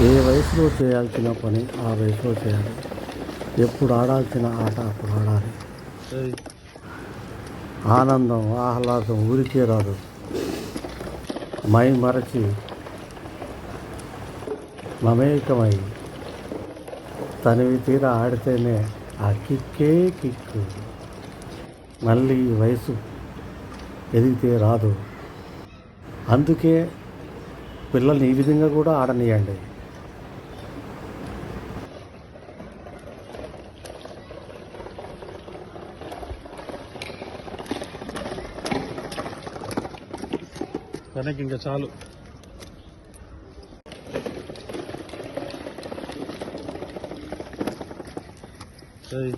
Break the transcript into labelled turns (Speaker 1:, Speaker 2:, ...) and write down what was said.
Speaker 1: ఏ వయసులో చేయాల్సిన పని ఆ వయసులో చేయాలి. ఎప్పుడు ఆడాల్సిన ఆట అప్పుడు ఆడాలి. ఆనందం ఆహ్లాదం ఊరికే రాదు. మై మరచి మమేకమై తనివి తీర ఆడితేనే ఆ కిక్కే కిక్కు మళ్ళీ ఈ వయసు ఎదిగితే రాదు. అందుకే పిల్లల్ని ఈ విధంగా కూడా ఆడనీయండి.
Speaker 2: వెనక్కి ఇంకా చాలు ఏయ్.